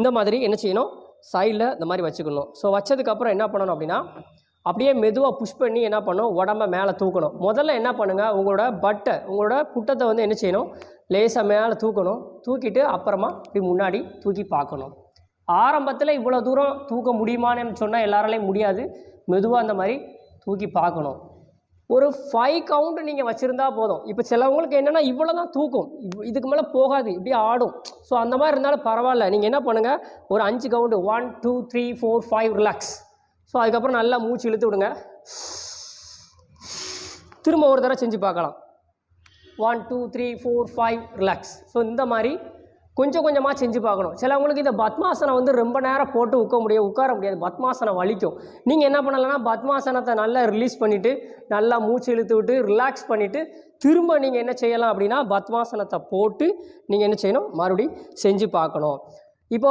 இந்த மாதிரி என்ன செய்யணும்? சைடில் இந்த மாதிரி வச்சுக்கணும். ஸோ வச்சதுக்கப்புறம் என்ன பண்ணணும் அப்படின்னா அப்படியே மெதுவாக புஷ் பண்ணி என்ன பண்ணணும்? உடம்ப மேலே தூக்கணும். முதல்ல என்ன பண்ணுங்கள் உங்களோட பட்டை உங்களோட புட்டத்தை வந்து என்ன செய்யணும்? லேசாக மேலே தூக்கணும். தூக்கிட்டு அப்புறமா இப்படி முன்னாடி தூக்கி பார்க்கணும். ஆரம்பத்தில் இவ்வளோ தூரம் தூக்க முடியுமான்னு சொன்னால் எல்லாராலையும் முடியாது. மெதுவாக அந்த மாதிரி தூக்கி பார்க்கணும். ஒரு ஃபைவ் கவுண்ட் நீங்கள் வச்சுருந்தா போதும். இப்போ சிலவங்களுக்கு என்னென்னா இவ்வளோ தான் தூக்கும். இவ்- இதுக்கு மேலே போகாது. இப்படியே ஆடும். ஸோ அந்த மாதிரி இருந்தாலும் பரவாயில்ல. நீங்கள் என்ன பண்ணுங்கள் ஒரு அஞ்சு count one two three four five relax so அதுக்கப்புறம் நல்லா மூச்சு இழுத்து விடுங்க. திரும்ப ஒரு தடவை செஞ்சு பார்க்கலாம். One two three four five relax so இந்த மாதிரி கொஞ்சம் கொஞ்சமாக செஞ்சு பார்க்கணும். சிலவங்களுக்கு இந்த பத்மாசனம் வந்து ரொம்ப நேரம் போட்டு உட்க முடியாது உட்கார முடியாது. பத்மாசனம் வலிக்கும். நீங்கள் என்ன பண்ணலைன்னா பத்மாசனத்தை நல்லா ரிலீஸ் பண்ணிவிட்டு நல்லா மூச்சு இழுத்து விட்டு ரிலாக்ஸ் பண்ணிவிட்டு திரும்ப நீங்கள் என்ன செய்யலாம் அப்படின்னா பத்மாசனத்தை போட்டு நீங்கள் என்ன செய்யணும்? மறுபடியும் செஞ்சு பார்க்கணும். இப்போ